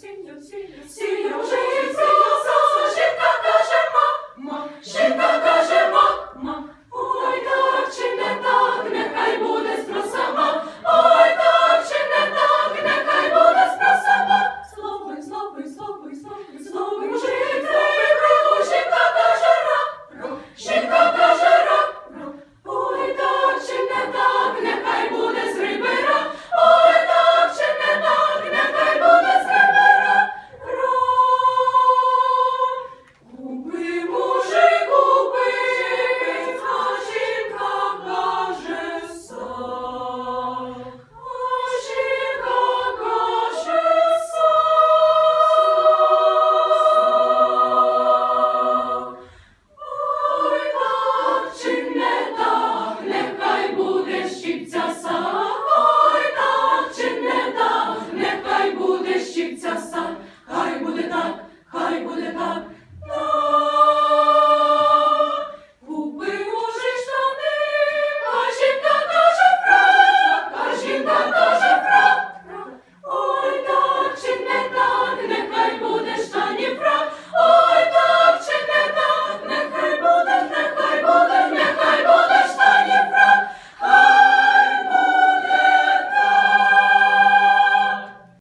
синю, синю, синю, синю,